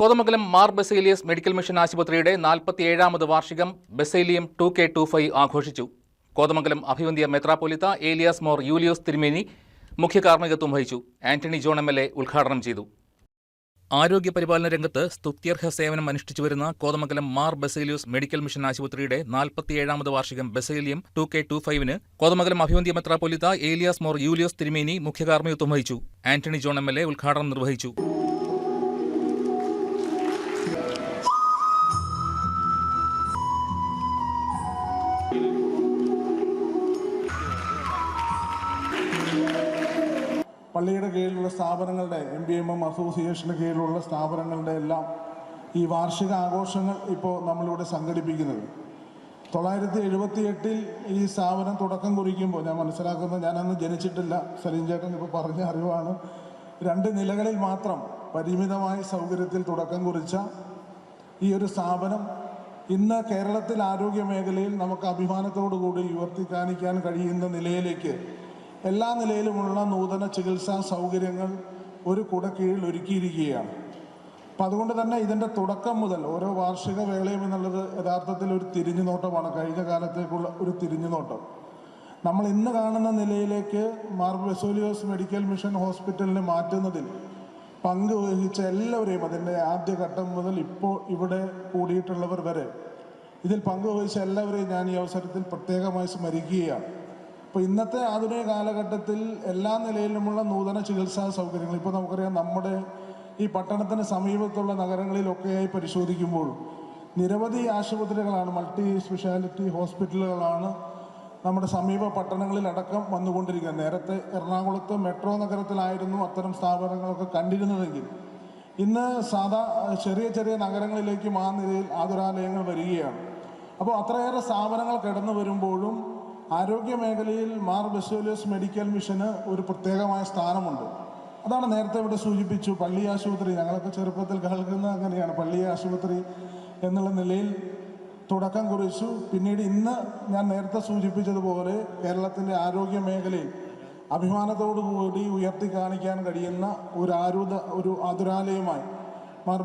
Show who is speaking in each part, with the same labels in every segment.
Speaker 1: Kothamangalam Mar Baselios medical mission ആശുപത്രിയുടെ നാൽപ്പത്തിയേഴാമത് വാർഷികം Baselium two K two five ആഘോഷിച്ചു. കോതമംഗലം അഭിവന്ധ്യ മെത്രാപ്പൊലിത്ത ഏലിയാസ് മോർ യൂലിയോസ് തിരുമേനി മുഖ്യ കാർമ്മികത്വം വഹിച്ചു. Antony John M L A ഉദ്ഘാടനം ചെയ്തു. ആരോഗ്യ പരിപാലന രംഗത്ത് സ്തുത്യർഹ സേവനം അനുഷ്ഠിച്ചു വരുന്ന കോതമംഗലം മാർ ബസേലിയോസ് മെഡിക്കൽ മിഷൻ ആശുപത്രിയുടെ നാൽപ്പത്തിയേഴാമത് വാർഷികം ബസേലിയം ടു കെ ടു ഫൈവിന് കോതമംഗലം അഭിവന്ധ്യ മെത്രാപ്പൊലിത്ത ഏലിയാസ് മോർ യൂലിയോസ് തിരുമേനി മുഖ്യ കാർമ്മികത്വം വഹിച്ചു. Antony John M L A ഉദ്ഘാടനം നിർവഹിച്ചു.
Speaker 2: പള്ളിയുടെ കീഴിലുള്ള സ്ഥാപനങ്ങളുടെ എം ബി എം എം അസോസിയേഷന് കീഴിലുള്ള സ്ഥാപനങ്ങളുടെ എല്ലാം ഈ വാർഷിക ആഘോഷങ്ങൾ ഇപ്പോൾ നമ്മളിവിടെ സംഘടിപ്പിക്കുന്നത്. തൊള്ളായിരത്തി എഴുപത്തി എട്ടിൽ ഈ സ്ഥാപനം തുടക്കം കുറിക്കുമ്പോൾ ഞാൻ മനസ്സിലാക്കുന്നത് ഞാനന്ന് ജനിച്ചിട്ടില്ല. സലീം ചേട്ടൻ ഇപ്പോൾ പറഞ്ഞ അറിവാണ്. രണ്ട് നിലകളിൽ മാത്രം പരിമിതമായ സൗകര്യത്തിൽ തുടക്കം കുറിച്ച ഈ ഒരു സ്ഥാപനം ഇന്ന് കേരളത്തിൽ ആരോഗ്യ മേഖലയിൽ നമുക്ക് അഭിമാനത്തോടു കൂടി ഉയർത്തി കാണിക്കാൻ കഴിയുന്ന നിലയിലേക്ക് എല്ലാ നിലയിലുമുള്ള നൂതന ചികിത്സാ സൗകര്യങ്ങൾ ഒരു കുട കീഴിൽ ഒരുക്കിയിരിക്കുകയാണ്. അപ്പം അതുകൊണ്ട് തന്നെ ഇതിന്റെ തുടക്കം മുതൽ ഓരോ വാർഷിക വേളയും എന്നുള്ളത് യഥാർത്ഥത്തിൽ ഒരു തിരിഞ്ഞു നോട്ടമാണ്. കഴിഞ്ഞ കാലത്തേക്കുള്ള ഒരു തിരിഞ്ഞു നോട്ടം. നമ്മൾ ഇന്ന് കാണുന്ന നിലയിലേക്ക് മാർ ബെസോലിയോസ് മെഡിക്കൽ മിഷൻ ഹോസ്പിറ്റലിനെ മാറ്റുന്നതിൽ പങ്ക് വഹിച്ച എല്ലാവരെയും അതിന്റെ ആദ്യഘട്ടം മുതൽ ഇപ്പോൾ ഇവിടെ കൂടിയിട്ടുള്ളവർ വരെ ഇതിൽ പങ്കുവഹിച്ച എല്ലാവരെയും ഞാൻ ഈ അവസരത്തിൽ പ്രത്യേകമായി സ്മരിക്കുകയാണ്. അപ്പോൾ ഇന്നത്തെ ആധുനിക കാലഘട്ടത്തിൽ എല്ലാ നിലയിലുമുള്ള നൂതന ചികിത്സാ സൗകര്യങ്ങൾ ഇപ്പോൾ നമുക്കറിയാം നമ്മുടെ ഈ പട്ടണത്തിന് സമീപത്തുള്ള നഗരങ്ങളിലൊക്കെയായി പരിശോധിക്കുമ്പോൾ നിരവധി ആശുപത്രികളാണ് മൾട്ടി സ്പെഷ്യാലിറ്റി ഹോസ്പിറ്റലുകളാണ് നമ്മുടെ സമീപ പട്ടണങ്ങളിലടക്കം വന്നുകൊണ്ടിരിക്കുന്നത്. നേരത്തെ എറണാകുളത്ത് മെട്രോ നഗരത്തിലായിരുന്നു അത്തരം സ്ഥാപനങ്ങളൊക്കെ കണ്ടിരുന്നതെങ്കിൽ ഇന്ന് സാധാ ചെറിയ ചെറിയ നഗരങ്ങളിലേക്കും ആ നിലയിൽ ആതുരാലയങ്ങൾ വരികയാണ്. അപ്പോൾ അത്രയേറെ സ്ഥാപനങ്ങൾ കിടന്നു വരുമ്പോഴും ആരോഗ്യ മേഖലയിൽ മാർ ബെസോലിയസ് മെഡിക്കൽ മിഷന് ഒരു പ്രത്യേകമായ സ്ഥാനമുണ്ട്. അതാണ് നേരത്തെ ഇവിടെ സൂചിപ്പിച്ചു പള്ളി ആശുപത്രി. ഞങ്ങളൊക്കെ ചെറുപ്പത്തിൽ കേൾക്കുന്ന അങ്ങനെയാണ് പള്ളി ആശുപത്രി എന്നുള്ള നിലയിൽ തുടക്കം കുറിച്ചു. പിന്നീട് ഇന്ന് ഞാൻ നേരത്തെ സൂചിപ്പിച്ചതുപോലെ കേരളത്തിന്റെ ആരോഗ്യ മേഖലയിൽ അഭിമാനത്തോടു കൂടി ഉയർത്തി കാണിക്കാൻ കഴിയുന്ന ഒരു ആരുത ഒരു ആതുരാലയമായി മാർ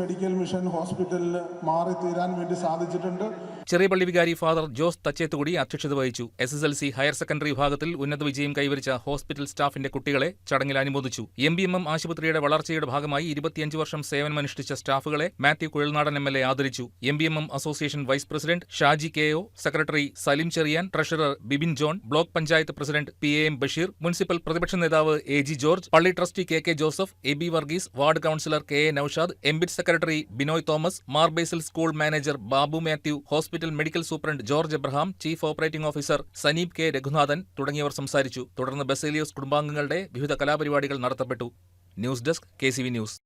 Speaker 2: മെഡിക്കൽ മിഷൻ ഹോസ്പിറ്റലിൽ മാറി തീരാൻ വേണ്ടി സാധിച്ചിട്ടുണ്ട്.
Speaker 1: ചെറിയ പള്ളി വികാരി ഫാദർ ജോസ് തച്ചേത്തുകൂടി അധ്യക്ഷത വഹിച്ചു. S S L C higher secondary വിഭാഗത്തിൽ ഉന്നത വിജയം കൈവരിച്ച ഹോസ്പിറ്റൽ സ്റ്റാഫിന്റെ കുട്ടികളെ ചടങ്ങിൽ അനുമോദിച്ചു. എം ബി എം എം ആശുപത്രിയുടെ വളർച്ചയുടെ ഭാഗമായി ഇരുപത്തിയഞ്ച് വർഷം സേവനമനുഷ്ഠിച്ച സ്റ്റാഫുകളെ Mathew Kuzhalnadan M L A ആദരിച്ചു. M B M M association vice president Shaji K O secretary Salim Cherian treasurer Bibin John block panchayat president P A M Basheer municipal പ്രതിപക്ഷ നേതാവ് A G George പള്ളി trustee K K Joseph A B Varghese ward councillor K A Noushad MBIT secretary Binoy Thomas Mar Basil school manager Babu Mathew hospital medical superintendent George Abraham chief operating officer Saneep K Raghunathan തുടങ്ങിയവർ സംസാരിച്ചു. തുടർന്ന് ബസേലിയോസ് കുടുംബാംഗങ്ങളുടെ വിവിധ കലാപരിപാടികൾ നടത്തപ്പെട്ടു. News desk K news.